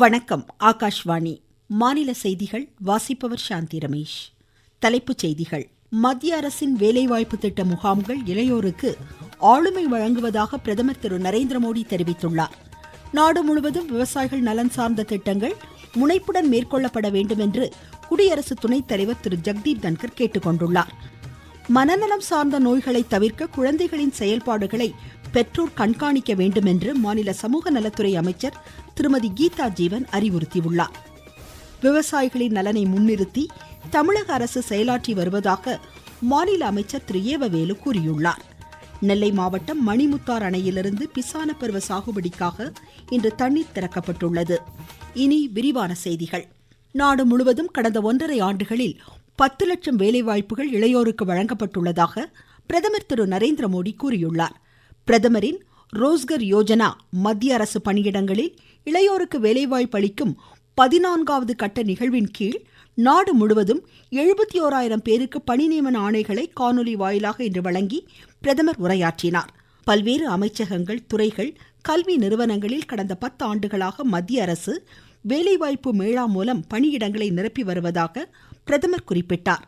வணக்கம் ஆகாஷ்வாணி. மாநில செய்திகள் வாசிப்பவர் சாந்தி ரமேஷ். தலைப்புச் செய்திகள். மத்திய அரசின் வேலைவாய்ப்பு திட்ட முகாம்கள் இளையோருக்கு ஆளுமை வழங்குவதாக பிரதமர் திரு நரேந்திர மோடி தெரிவித்துள்ளார். நாடு முழுவதும் விவசாயிகள் நலன் சார்ந்த திட்டங்கள் முனைப்புடன் மேற்கொள்ளப்பட வேண்டும் என்று குடியரசு துணைத் தலைவர் திரு ஜெக்தீப் தன்கர் கேட்டுக்கொண்டுள்ளார் மனநலம் சார்ந்த நோய்களை தவிர்க்க குழந்தைகளின் செயல்பாடுகளை பெற்றோர் கண்காணிக்க வேண்டும் என்று மாநில சமூக நலத்துறை அமைச்சர் திருமதி கீதா ஜீவன் அறிவுறுத்தியுள்ளார். விவசாயிகளின் நலனை முன்னிறுத்தி தமிழக அரசு செயலாற்றி வருவதாக மாநில அமைச்சர் திரு. ஏவவேலு கூறியுள்ளார். நெல்லை மாவட்டம் மணிமுத்தார் அணையிலிருந்து பிசான பருவ சாகுபடிக்காக இன்று தண்ணீர் திறக்கப்பட்டுள்ளது. இனி விரிவான செய்திகள். நாடு முழுவதும் கடந்த ஒன்றரை ஆண்டுகளில் பத்து லட்சம் வேலைவாய்ப்புகள் இளையோருக்கு வழங்கப்பட்டுள்ளதாக பிரதமர் திரு. நரேந்திர மோடி கூறியுள்ளார். பிரதமரின் ரோஸ்கர் யோஜனா மத்திய அரசு பணியிடங்களில் இளையோருக்கு வேலைவாய்ப்பு அளிக்கும் பதினான்காவது கட்ட நிகழ்வின் கீழ் நாடு முழுவதும் எழுபத்தி ஓராயிரம் பேருக்கு பணி நியமன ஆணைகளை காணொலி வாயிலாக இன்று வழங்கி பிரதமர் உரையாற்றினார். பல்வேறு அமைச்சகங்கள் துறைகள் கல்வி நிறுவனங்களில் கடந்த பத்து ஆண்டுகளாக மத்திய அரசு வேலைவாய்ப்பு மேளா மூலம் பணியிடங்களை நிரப்பி வருவதாக பிரதமர் குறிப்பிட்டார்.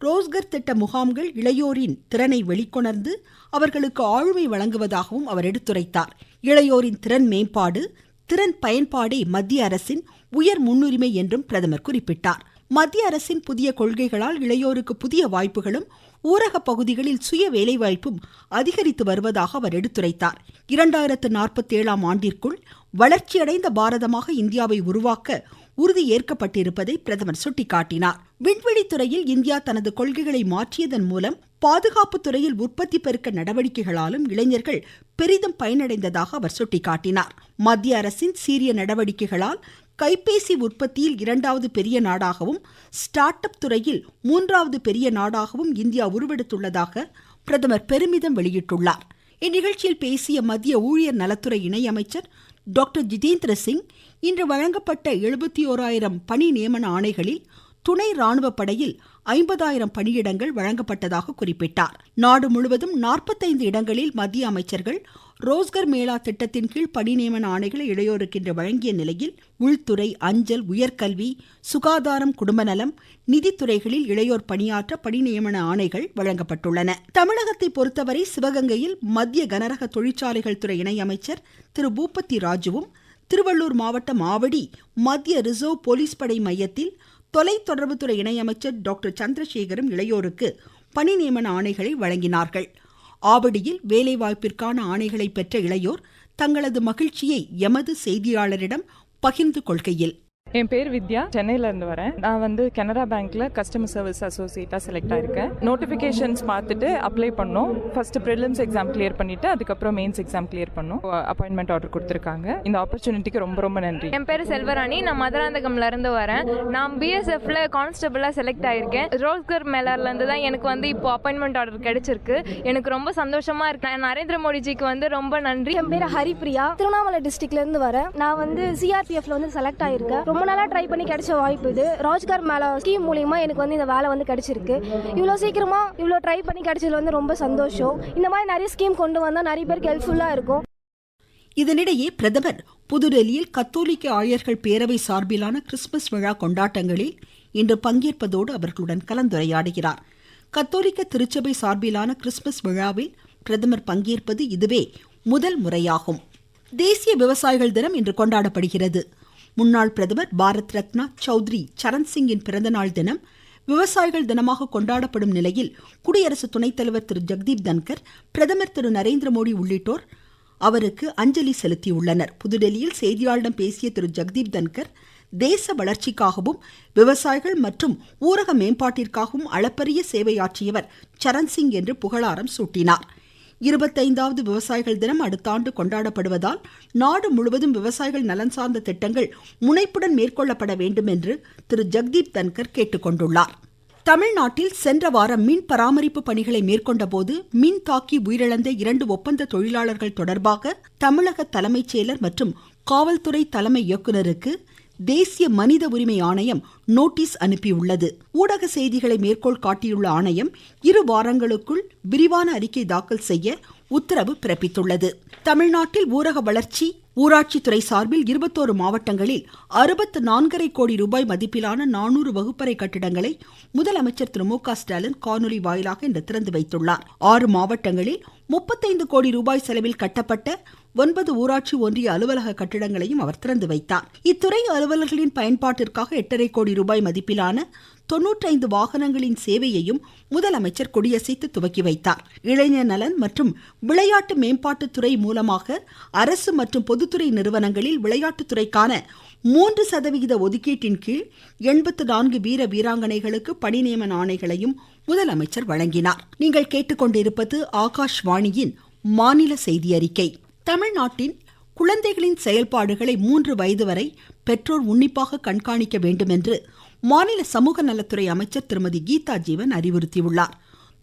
ரோஸ்கர் திட்ட முகாம்கள் இளையோரின் திறனை வெளிக்கொணர்ந்து அவர்களுக்கு ஆளுமை வழங்குவதாகவும் அவர் எடுத்துரைத்தார். இளையோரின் திறன் மேம்பாடு திறன் பயன்பாடே மத்திய அரசின் உயர் முன்னுரிமை என்றும் பிரதமர் குறிப்பிட்டார். மத்திய அரசின் புதிய கொள்கைகளால் இளையோருக்கு புதிய வாய்ப்புகளும் ஊரக பகுதிகளில் சுய வேலைவாய்ப்பும் அதிகரித்து வருவதாக அவர் எடுத்துரைத்தார். இரண்டாயிரத்து நாற்பத்தி ஏழாம் ஆண்டிற்குள் வளர்ச்சியடைந்த பாரதமாக இந்தியாவை உருவாக்க உறுதி ஏற்கப்பட்டிருப்பதை பிரதமர் சுட்டிக்காட்டினார். விண்வெளித்துறையில் இந்தியா தனது கொள்கைகளை மாற்றியதன் மூலம் பாதுகாப்பு துறையில் உற்பத்தி பெருக்க நடவடிக்கைகளாலும் இளைஞர்கள் பெரிதும் பயனடைந்ததாக அவர் சுட்டிக்காட்டினார். மத்திய அரசின் சீரிய நடவடிக்கைகளால் கைபேசி உற்பத்தியில் இரண்டாவது பெரிய நாடாகவும் ஸ்டார்ட் அப் துறையில் மூன்றாவது பெரிய நாடாகவும் இந்தியா உருவெடுத்துள்ளதாக பிரதமர் பெருமிதம் வெளியிட்டுள்ளார். இந்நிகழ்ச்சியில் பேசிய மத்திய ஊழியர் நலத்துறை இணையமைச்சர் டாக்டர் ஜிதேந்திர சிங் இன்று வழங்கப்பட்ட எழுபத்தி ஓராயிரம் பணி நியமன ஆணைகளில் துணை ராணுவ படையில் ஐம்பதாயிரம் பணியிடங்கள் வழங்கப்பட்டதாக குறிப்பிட்டார். நாடு முழுவதும் நாற்பத்தைந்து இடங்களில் மத்திய அமைச்சர்கள் ரோஸ்கர் மேளா திட்டத்தின் கீழ் பணி நியமன ஆணைகளை இளையோருக்கு இன்று வழங்கிய நிலையில் உள்துறை அஞ்சல் உயர்கல்வி சுகாதாரம் குடும்பநலம் நிதித்துறைகளில் இளையோர் பணியாற்ற பணி நியமன ஆணைகள் வழங்கப்பட்டுள்ளன. தமிழகத்தை பொறுத்தவரை சிவகங்கையில் மத்திய கனரக தொழிற்சாலைகள் துறை இணையமைச்சர் திரு. பூபத்தி ராஜுவும் திருவள்ளூர் மாவட்டம் ஆவடி மத்திய ரிசர்வ் போலீஸ் படை மையத்தில் தொலைத்தொடர்புத்துறை இணையமைச்சர் டாக்டர் சந்திரசேகரும் இளையோருக்கு பணி நியமன ஆணைகளை வழங்கினார்கள். ஆவடியில் வேலைவாய்ப்பிற்கான ஆணைகளை பெற்ற இளையோர் தங்களது மகிழ்ச்சியை எமது செய்தியாளரிடம் பகிர்ந்து கொள்கையில் என் பேர் வித்யா. சென்னையில இருந்து வரேன். நான் வந்து கனரா பேங்க்ல கஸ்டமர் சர்வீஸ் அசோசியேட்டா செலக்ட் ஆயிருக்கேன். நோட்டிபிகேஷன்ஸ் பார்த்துட்டு அப்ளை பண்ணோம். ஃபர்ஸ்ட் ப்ரிலிம்ஸ் எக்ஸாம் கிளியர் பண்ணிட்டு அதுக்கப்புறம் மெயின்ஸ் எக்ஸாம் கிளியர் பண்ணோம். அப்பாயின்மெண்ட் ஆர்டர் கொடுத்துருக்காங்க. இந்த ஆப்பர்ச்சுனிட்டிக்கு ரொம்ப ரொம்ப நன்றி. என் பேர் செல்வராணி. நான் மதுராந்தகம்ல இருந்து வரேன். நான் பிஎஸ்எஃப்ல கான்ஸ்டபிளா செலக்ட் ஆயிருக்கேன். ரோஸ்கர் மேலர்ல இருந்து தான் எனக்கு வந்து இப்போ அப்பாயின்மெண்ட் ஆர்டர் கிடைச்சிருக்கு. எனக்கு ரொம்ப சந்தோஷமா இருக்கு. நான் நரேந்திர மோடிஜிக்கு வந்து ரொம்ப நன்றி. என் பேர் ஹரிப்ரியா. திருவண்ணாமலை டிஸ்ட்ரிக்ட்ல இருந்து வரேன். நான் வந்து சிஆர்பிஎஃப்ல வந்து செலக்ட் ஆயிருக்கேன். ரொம்ப நாளாக ட்ரை பண்ணி கிடைச்ச வாய்ப்பு இது. ரோஜ்கார் மேலே ஸ்கீம் மூலிமா எனக்கு வந்து இந்த வேலை வந்து கிடைச்சிருக்கு. இவ்வளோ சீக்கிரமாக இவ்வளோ ட்ரை பண்ணி கிடைச்சது வந்து ரொம்ப சந்தோஷம். இந்த மாதிரி நிறைய ஸ்கீம் கொண்டு வந்தால் நிறைய பேருக்கு ஹெல்ப்ஃபுல்லாக இருக்கும். இதனிடையே பிரதமர் புதுடெல்லியில் கத்தோலிக்க ஆயர்கள் பேரவை சார்பிலான கிறிஸ்துமஸ் விழா கொண்டாட்டங்களில் இன்று பங்கேற்பதோடு அவர்களுடன் கலந்துரையாடுகிறார். கத்தோலிக்க திருச்சபை சார்பிலான கிறிஸ்துமஸ் விழாவில் பிரதமர் பங்கேற்பது இதுவே முதல் முறையாகும். தேசிய விவசாயிகள் தினம் இன்று கொண்டாடப்படுகிறது. முன்னாள் பிரதமர் பாரத் ரத்னா சௌத்ரி சரண்சிங்கின் பிறந்தநாள் தினம் விவசாயிகள் தினமாக கொண்டாடப்படும் நிலையில் குடியரசு துணைத்தலைவர் திரு ஜெக்தீப் தன்கர் பிரதமர் திரு நரேந்திர மோடி உள்ளிட்டோர் அவருக்கு அஞ்சலி செலுத்தியுள்ளனர். புதுடெல்லியில் செய்தியாளர்களிடம் பேசிய திரு ஜெக்தீப் தன்கர் தேச வளர்ச்சிக்காகவும் விவசாயிகள் மற்றும் ஊரக மேம்பாட்டிற்காகவும் அளப்பரிய சேவையாற்றியவர் சரண்சிங் என்று புகழாரம் சூட்டினார். இருபத்தைந்தாவது விவசாயிகள் தினம் அடுத்த ஆண்டு கொண்டாடப்படுவதால் நாடு முழுவதும் விவசாயிகள் நலன் சார்ந்த திட்டங்கள் முனைப்புடன் மேற்கொள்ளப்பட வேண்டும் என்று திரு. ஜெக்தீப் தன்கர் கேட்டுக்கொண்டுள்ளார் தமிழ்நாட்டில் சென்ற வாரம் மின் பராமரிப்பு பணிகளை மேற்கொண்டபோது மின் தாக்கி உயிரிழந்த இரண்டு ஒப்பந்த தொழிலாளர்கள் தொடர்பாக தமிழக தலைமைச் செயலர் மற்றும் காவல்துறை தலைமை இயக்குநருக்கு தேசிய மனித உரிமை ஆணையம் நோட்டீஸ் அனுப்பியுள்ளது. ஊடக செய்திகளை மேற்கோள் காட்டியுள்ள ஆணையம் இரு வாரங்களுக்குள் விரிவான அறிக்கை தாக்கல் செய்ய உத்தரவு பிறப்பித்துள்ளது. தமிழ்நாட்டில் ஊரக வளர்ச்சி ஊராட்சித்துறை சார்பில் இருபத்தோரு மாவட்டங்களில் அறுபத்து நான்கரை கோடி ரூபாய் மதிப்பிலான நானூறு வகுப்பறை கட்டிடங்களை முதலமைச்சர் திரு மு க ஸ்டாலின் காணொலி வாயிலாக இன்று திறந்து வைத்துள்ளார். ஆறு மாவட்டங்களில் முப்பத்தைந்து கோடி ரூபாய் செலவில் கட்டப்பட்ட ஒன்பது ஊராட்சி ஒன்றிய அலுவலக கட்டிடங்களையும் அவர் திறந்து வைத்தார். இத்துறை அலுவலர்களின் பயன்பாட்டிற்காக எட்டரை கோடி ரூபாய் மதிப்பிலான தொன்னூற்றைந்து வாகனங்களின் சேவையையும் முதலமைச்சர் கொடியசைத்து துவக்கி வைத்தார். இளைஞர் நலன் மற்றும் விளையாட்டு மேம்பாட்டுத்துறை மூலமாக அரசு மற்றும் பொதுத்துறை நிறுவனங்களில் விளையாட்டுத்துறைக்கான மூன்று சதவிகித ஒதுக்கீட்டின் கீழ் எண்பத்து நான்கு வீர வீராங்கனைகளுக்கு பணி நியமன ஆணைகளையும் முதலமைச்சர் வழங்கினார். நீங்கள் கேட்டுக்கொண்டிருப்பது ஆகாஷ்வாணியின் மாநில செய்தி அறிக்கை தமிழ்நாட்டின் குழந்தைகளின் செயல்பாடுகளை மூன்று வயது வரை பெற்றோர் உன்னிப்பாக கண்காணிக்க வேண்டும் என்று மாநில சமூக நலத்துறை அமைச்சர் திருமதி கீதா ஜீவன் அறிவுறுத்தியுள்ளார்.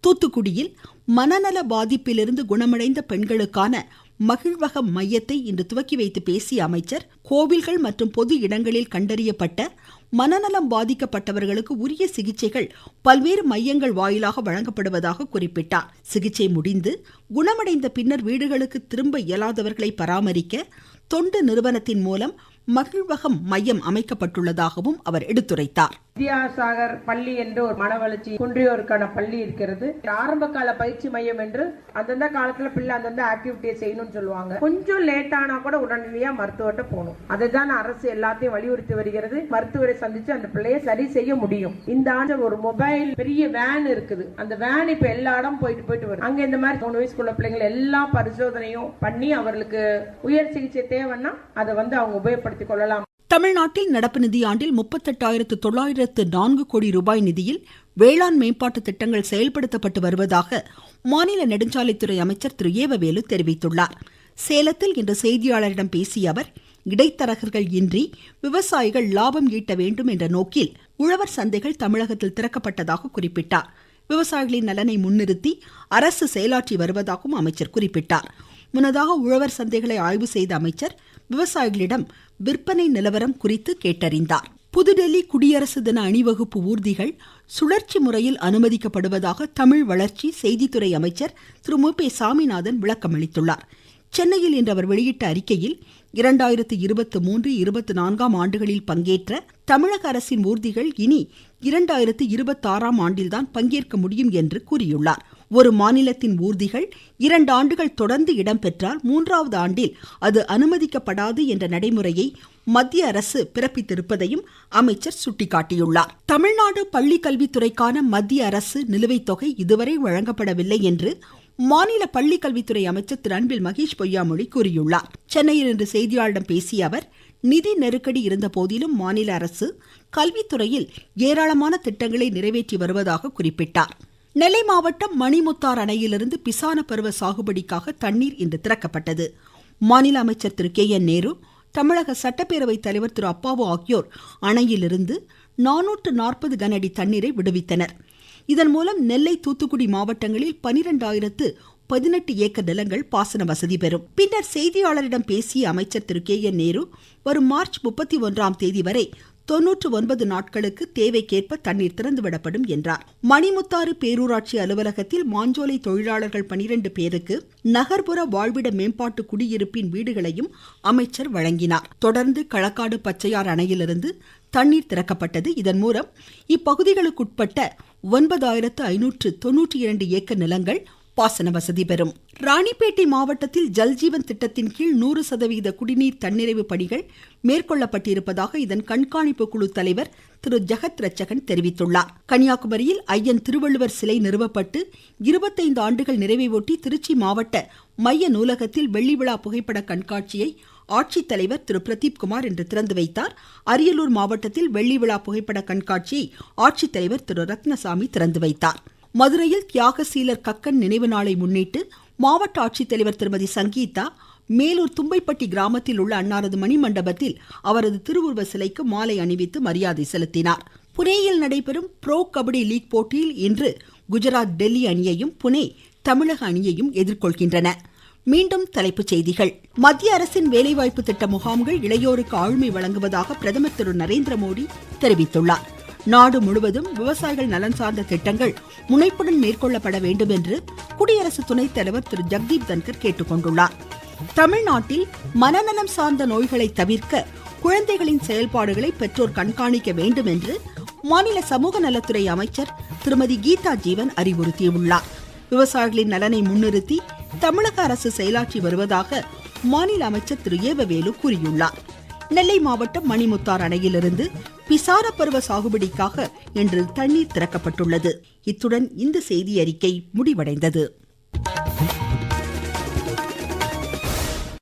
தூத்துக்குடியில் மனநல பாதிப்பிலிருந்து குணமடைந்த பெண்களுக்கான மகிழ்வக மையத்தை இன்று துவக்கி வைத்து பேசிய அமைச்சர் கோவில்கள் மற்றும் பொது இடங்களில் கண்டறியப்பட்ட மனநலம் பாதிக்கப்பட்டவர்களுக்கு உரிய சிகிச்சைகள் பல்வேறு மையங்கள் வாயிலாக வழங்கப்படுவதாக குறிப்பிட்டார். சிகிச்சை முடிந்து குணமடைந்த பின்னர் வீடுகளுக்கு திரும்ப இயலாதவர்களை பராமரிக்க தொண்டு நிறுவனத்தின் மூலம் மகிழ்வகம் மையம் அமைக்கப்பட்டுள்ளதாகவும் அவர் எடுத்துரைத்தார். வித்யாசாகர் பள்ளி என்று ஒரு மன வளர்ச்சி குன்றியோருக்கான பள்ளி இருக்கிறது. ஆரம்ப கால பயிற்சி மையம் என்று அந்தந்த காலத்துல பிள்ளை அந்தந்த ஆக்டிவிட்டியை செய்யணும்னு சொல்லுவாங்க. கொஞ்சம் லேட் ஆனா கூட உடனடியா மருத்துவர்கிட்ட போகணும். அதுதான் அரசு எல்லாத்தையும் வலியுறுத்தி வருகிறது. மருத்துவரை சந்திச்சு அந்த பிள்ளையை சரி செய்ய முடியும். இந்த ஆண்டு ஒரு மொபைல் பெரிய வேன் இருக்குது. அந்த வேன் இப்ப எல்லா இடம் போயிட்டு போயிட்டு வரும். அங்க இந்த மாதிரி மூணு வயசுக்குள்ள பிள்ளைங்களை எல்லா பரிசோதனையும் பண்ணி அவர்களுக்கு உயர் சிகிச்சை தேவைன்னா அதை வந்து அவங்க பயன்படுத்திக் கொள்ளலாம். தமிழ்நாட்டில் நடப்பு நிதியாண்டில் முப்பத்தெட்டாயிரத்து தொள்ளாயிரத்து நான்கு கோடி ரூபாய் நிதியில் வேளாண் மேம்பாட்டு திட்டங்கள் செயல்படுத்தப்பட்டு வருவதாக மாநில நெடுஞ்சாலைத்துறை அமைச்சர் திரு. ஏவவேலு தெரிவித்துள்ளார். சேலத்தில் இன்று செய்தியாளரிடம் பேசிய அவர் இடைத்தரகர்கள் இன்றி விவசாயிகள் லாபம் ஈட்ட வேண்டும் என்ற நோக்கில் உழவர் சந்தைகள் தமிழகத்தில் திறக்கப்பட்டதாக குறிப்பிட்டார். விவசாயிகளின் நலனை முன்னிறுத்தி அரசு செயலாற்றி வருவதாகவும் அமைச்சர் குறிப்பிட்டார். முன்னதாக உழவர் சந்தைகளை ஆய்வு செய்த அமைச்சர் விவசாயிகளிடம் விற்பனை நிலவரம் குறித்து கேட்டறிந்தார். புதுடெல்லி குடியரசு தின அணிவகுப்பு ஊர்திகள் சுழற்சி முறையில் அனுமதிக்கப்படுவதாக தமிழ் வளர்ச்சி செய்தித்துறை அமைச்சர் திரு மு பே சாமிநாதன் விளக்கமளித்துள்ளார் சென்னையில் இன்று அவர் வெளியிட்ட அறிக்கையில் இரண்டாயிரத்து இருபத்தி மூன்று இருபத்தி நான்காம் ஆண்டுகளில் பங்கேற்ற தமிழக அரசின் ஊர்திகள் இனி இரண்டாயிரத்து இருபத்தாறாம் ஆண்டில்தான் பங்கேற்க முடியும் என்று கூறியுள்ளார். ஒரு மாநிலத்தின் ஊர்திகள் இரண்டு ஆண்டுகள் தொடர்ந்து இடம்பெற்றால் மூன்றாவது ஆண்டில் அது அனுமதிக்கப்படாது என்ற நடைமுறையை மத்திய அரசு பிறப்பித்திருப்பதையும் அமைச்சர் சுட்டிக்காட்டியுள்ளார். தமிழ்நாடு பள்ளிக்கல்வித்துறைக்கான மத்திய அரசு நிலுவைத் தொகை இதுவரை வழங்கப்படவில்லை என்று மாநில பள்ளிக்கல்வித்துறை அமைச்சர் திரு அன்பில் மகேஷ் பொய்யாமொழி கூறியுள்ளார். சென்னையில் இன்று செய்தியாளர்களிடம் பேசிய அவர் நிதி நெருக்கடி இருந்த போதிலும் மாநில அரசு கல்வித்துறையில் ஏராளமான திட்டங்களை நிறைவேற்றி வருவதாக குறிப்பிட்டார். நெல்லை மாவட்டம் மணிமுத்தார் அணையிலிருந்து பிசான பருவ சாகுபடிக்காக தண்ணீர் இன்று திறக்கப்பட்டது. மாநில அமைச்சர் திரு கே என் நேரு தமிழக சட்டப்பேரவைத் தலைவர் திரு அப்பாவு ஆகியோர் அணையிலிருந்து நானூற்று நாற்பது கனஅடி தண்ணீரை விடுவித்தனர். இதன் மூலம் நெல்லை தூத்துக்குடி மாவட்டங்களில் பனிரெண்டாயிரத்து பதினெட்டு ஏக்கர் நிலங்கள் பாசன வசதி பெறும். பின்னர் செய்தியாளரிடம் பேசிய அமைச்சர் திரு கே என் நேரு வரும் மார்ச் முப்பத்தி ஒன்றாம் தேதி வரை தொன்னூற்று ஒன்பது நாட்களுக்கு தேவைக்கேற்ப தண்ணீர் திறந்துவிடப்படும் என்றார். மணிமுத்தாறு பேரூராட்சி அலுவலகத்தில் மாஞ்சோலை தொழிலாளர்கள் பனிரெண்டு பேருக்கு நகர்ப்புற வாழ்விட மேம்பாட்டு குடியிருப்பின் வீடுகளையும் அமைச்சர் வழங்கினார். தொடர்ந்து களக்காடு பச்சையார் அணையிலிருந்து தண்ணீர் திறக்கப்பட்டது. இதன் மூலம் இப்பகுதிகளுக்குட்பட்ட ஒன்பதாயிரத்து ஐநூற்று தொன்னூற்றி இரண்டு ஏக்கர் நிலங்கள் பாசன வசதி பெறும். ராணிப்பேட்டை மாவட்டத்தில் ஜல்ஜீவன் திட்டத்தின் கீழ் நூறு சதவீத குடிநீர் தன்னிறைவு பணிகள் மேற்கொள்ளப்பட்டிருப்பதாக இதன் கண்காணிப்பு குழு தலைவர் திரு ஜெகத் ரச்சகன் தெரிவித்துள்ளார். கன்னியாகுமரியில் ஐயன் திருவள்ளுவர் சிலை நிறுவப்பட்டு இருபத்தைந்து ஆண்டுகள் நிறைவையொட்டி திருச்சி மாவட்ட மைய நூலகத்தில் வெள்ளி விழா புகைப்பட கண்காட்சியை ஆட்சித்தலைவர் திரு பிரதீப் குமார் இன்று திறந்து வைத்தார். அரியலூர் மாவட்டத்தில் வெள்ளி விழா புகைப்பட கண்காட்சியை ஆட்சித்தலைவர் திரு ரத்னசாமி திறந்து வைத்தார். மதுரையில் தியாகசீலர் கக்கன் நினைவு நாளை முன்னிட்டு மாவட்ட ஆட்சித்தலைவர் திருமதி சங்கீதா மேலூர் தும்பைப்பட்டி கிராமத்தில் உள்ள அன்னாரது மணிமண்டபத்தில் அவரது திருவுருவ சிலைக்கு மாலை அணிவித்து மரியாதை செலுத்தினார். புனேயில் நடைபெறும் ப்ரோ கபடி லீக் போட்டியில் இன்று குஜராத் டெல்லி அணியையும் புனே தமிழக அணியையும் எதிர்கொள்கின்றன. மீண்டும் தலைப்புச் செய்திகள். மத்திய அரசின் வேலைவாய்ப்பு திட்ட முகாம்கள் இளையோருக்கு ஆளுமை வழங்குவதாக பிரதமர் திரு நரேந்திர மோடி தெரிவித்துள்ளார். நாடு முழுவதும் விவசாயிகள் நலன் சார்ந்த திட்டங்கள் முனைப்புடன் மேற்கொள்ளப்பட வேண்டும் என்று குடியரசு துணைத் தலைவர் திரு. ஜெகதீப் தன்கர் கேட்டுக்கொண்டுள்ளார் தமிழ்நாட்டில் மனநலம் சார்ந்த நோய்களை தவிர்க்க குழந்தைகளின் செயல்பாடுகளை பெற்றோர் கண்காணிக்க வேண்டும் என்று மாநில சமூக நலத்துறை அமைச்சர் திருமதி கீதா ஜீவன் அறிவுறுத்தியுள்ளார். விவசாயிகளின் நலனை முன்னிறுத்தி தமிழக அரசு செயலாற்றி வருவதாக மாநில அமைச்சர் திரு. ஏவவேலு கூறியுள்ளார். நெல்லை மாவட்டம் மணிமுத்தார் அணையிலிருந்து பிசார பருவ சாகுபடிக்காக இன்று தண்ணீர் திறக்கப்பட்டுள்ளது. இத்துடன் இந்த செய்தி அறிக்கை முடிவடைந்தது.